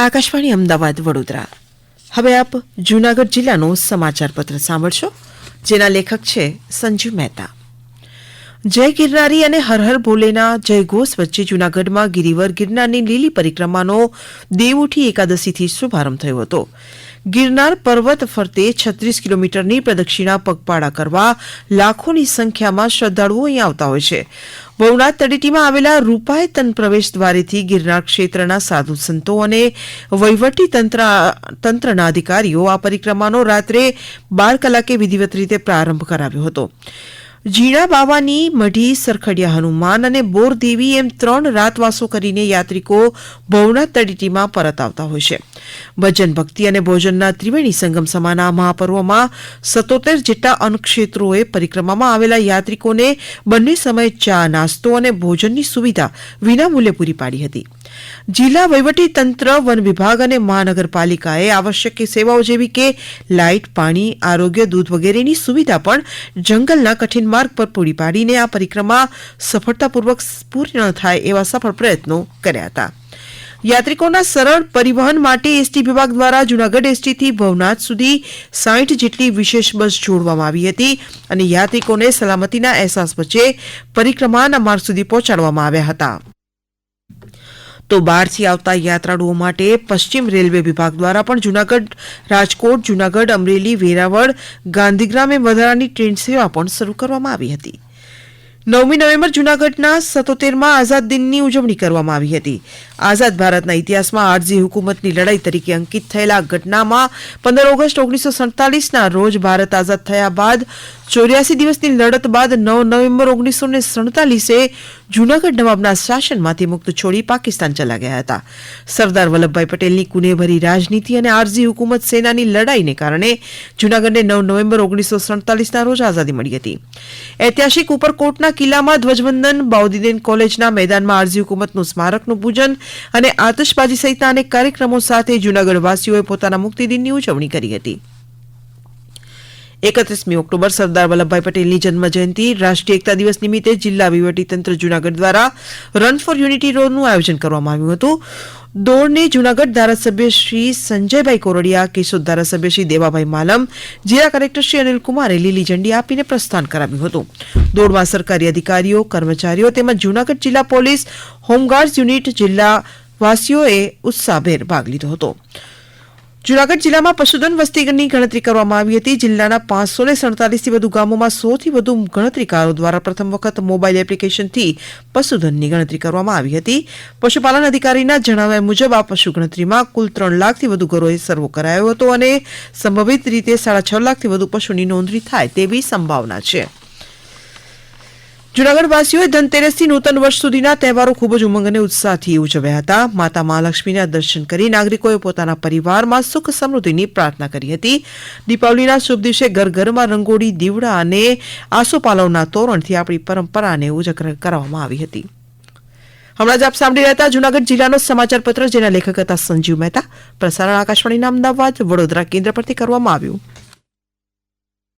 આકાશવાણી અમદાવાદ, વડોદરા. હવે આપ જૂનાગઢ જિલ્લાનો સમાચાર પત્ર સાંભળશો, જેના લેખક છે સંજીવ મહેતા. જય ગિરનારી અને હર હર ભોલેના જય ઘોષ વચ્ચે જૂનાગઢમાં ગિરિવર ગિરનારની લીલી પરિક્રમાનો દેવઉઠી એકાદશીથી શુભારંભ થયો હતો. ગિરનાર પર્વત ફરતે છત્રીસ કિલોમીટરની પ્રદક્ષિણા પગપાળા કરવા લાખોની સંખ્યામાં શ્રદ્ધાળુઓ અહીં આવતા હોય છે. ભવનાથ તળેટીમાં આવેલા રૂપાયતન પ્રવેશ દ્વારેથી ગિરનાર ક્ષેત્રના સાધુ સંતો અને વહીવટી તંત્ર, તંત્રના અધિકારીઓ આ પરિક્રમાનો રાત્રે બાર કલાકે વિધિવત રીતે પ્રારંભ કરાવ્યો હતો. ઝીણા બાવાની મઢી સરખડિયા હનુમાન અને બોરદેવી એમ ત્રણ રાતવાસો કરીને યાત્રિકો ભવનાથ તળેટીમાં પરત આવતા હોય છે. ભજન ભક્તિ અને ભોજનના ત્રિવેણી સંગમ સમાના મહાપર્વમાં સત્તોતેર જેટલા અન્નક્ષેત્રોએ પરિક્રમામાં આવેલા યાત્રિકોને બંને સમયે ચા, નાસ્તો અને ભોજનની સુવિધા વિનામૂલ્યે પૂરી પાડી હતી. જિલ્લા તંત્ર વન વિભાગ અને મહાનગરપાલિકાએ આવશ્યક સેવાઓ જેવી કે લાઇટ, પાણી, આરોગ્ય, દૂધ વગેરેની સુવિધા પણ જંગલના કઠિન માર્ગ પર પૂરી પાડીને આ પરિક્રમા સફળતાપૂર્વક પૂર્ણ થાય એવા સફળ પ્રયત્નો કર્યા હતા. યાત્રિકોના સરળ પરિવહન માટે એસટી વિભાગ દ્વારા જૂનાગઢ એસટીથી ભવનાથ સુધી સાઠ જેટલી વિશેષ બસ જોડવામાં આવી હતી અને યાત્રિકોને સલામતીના અહેસાસ વચ્ચે પરિક્રમાના માર્ગ સુધી પહોંચાડવામાં આવ્યા હતા. તો બહારથી આવતા યાત્રાળુઓ માટે પશ્ચિમ રેલવે વિભાગ દ્વારા પણ જૂનાગઢ રાજકોટ, જૂનાગઢ, અમરેલી, વેરાવળ, ગાંધીગ્રામ વધારાની ટ્રેન સેવા પણ શરૂ કરવામાં આવી હતી. નવમી નવેમ્બર જૂનાગઢના સતોતેરમાં આઝાદ દિનની ઉજવણી કરવામાં આવી હતી. આઝાદ ભારતના ઇતિહાસમાં આરજી હુકુમતની લડાઈ તરીકે અંકિત થયેલા ઘટનામાં પંદર ઓગસ્ટ ઓગણીસો સડતાલીસના રોજ ભારત આઝાદ થયા બાદ ચોર્યાસી દિવસની લડત બાદ નવ નવેમ્બર ઓગણીસો ને સડતાલીસે જૂનાગઢ નવાબના શાસનમાંથી મુક્ત છોડી પાકિસ્તાન ચલા ગયા હતા. સરદાર વલ્લભભાઈ પટેલની કુનેભરી રાજનીતિ અને આરજી હુકુમત સેનાની લડાઈને કારણે જૂનાગઢને નવ નવેમ્બર ઓગણીસો સડતાલીસના રોજ આઝાદી મળી હતી. ઐતિહાસિક ઉપરકોટના કિલ્લામાં ધ્વજવંદન, બાઉદીદેન કોલેજના મેદાનમાં આરજી હુકુમતનું સ્મારકનું પૂજન અને આતશબાજી સહિતના અનેક કાર્યક્રમો સાથે જૂનાગઢવાસીઓએ પોતાના મુક્તિદિનની ઉજવણી કરી હતી. એકત્રીસમી ઓક્ટોબર સરદાર વલ્લભભાઈ પટેલની જન્મ જયંતિ રાષ્ટ્રીય એકતા દિવસ નિમિત્તે જિલ્લા વહીવટીતંત્ર જૂનાગઢ દ્વારા રન ફોર યુનિટી રોડનું આયોજન કરવામાં આવ્યું હતું. દોડને જૂનાગઢ ધારાસભ્ય શ્રી સંજયભાઈ કોરડિયા, કેશોદ ધારાસભ્ય શ્રી દેવાભાઈ માલમ, જિલ્લા કલેક્ટર શ્રી અનિલ કુમારે લીલી ઝંડી આપીને પ્રસ્થાન કરાવ્યું હતું. દોડમાં સરકારી અધિકારીઓ, કર્મચારીઓ તેમજ જૂનાગઢ જિલ્લા પોલીસ હોમગાર્ડ યુનિટ જિલ્લા વાસીઓએ ઉત્સાહભેર ભાગ લીધો હતો. જૂનાગઢ જિલ્લામાં પશુધન વસ્તીની ગણતરી કરવામાં આવી હતી. જિલ્લાના પાંચસો ને સડતાલીસથી વધુ ગામોમાં સોથી વધુ ગણતરીકારો દ્વારા પ્રથમ વખત મોબાઈલ એપ્લિકેશનથી પશુધનની ગણતરી કરવામાં આવી હતી. પશુપાલન અધિકારીના જણાવ્યા મુજબ આ પશુ ગણતરીમાં કુલ ત્રણ લાખથી વધુ ઘરોએ સર્વો કરાયો હતો અને સંભવિત રીતે સાડા છ લાખથી વધુ પશુની નોંધણી થાય તેવી સંભાવના છે. જૂનાગઢવાસીઓએ ધનતેરસથી નૂતન વર્ષ સુધીના તહેવારો ખૂબ જ ઉમંગ અને ઉત્સાહથી ઉજવ્યા હતા. માતા મહાલક્ષ્મીના દર્શન કરી નાગરિકોએ પોતાના પરિવારમાં સુખ સમૃદ્ધિની પ્રાર્થના કરી હતી. દીપાવલીના શુભ દિવસે ઘર ઘરમાં રંગોળી, દીવડા અને આસોપાલવના તોરણથી આપણી પરંપરાને ઉજાગર કરવામાં આવી હતી. હમણાં જ આપ સાંભળી રહ્યા હતા જૂનાગઢ જિલ્લાનો સમાચાર પત્ર, જેના લેખક હતા સંજીવ મહેતા. પ્રસારણ આકાશવાણીના અમદાવાદ, વડોદરા કેન્દ્ર પરથી કરવામાં આવ્યું.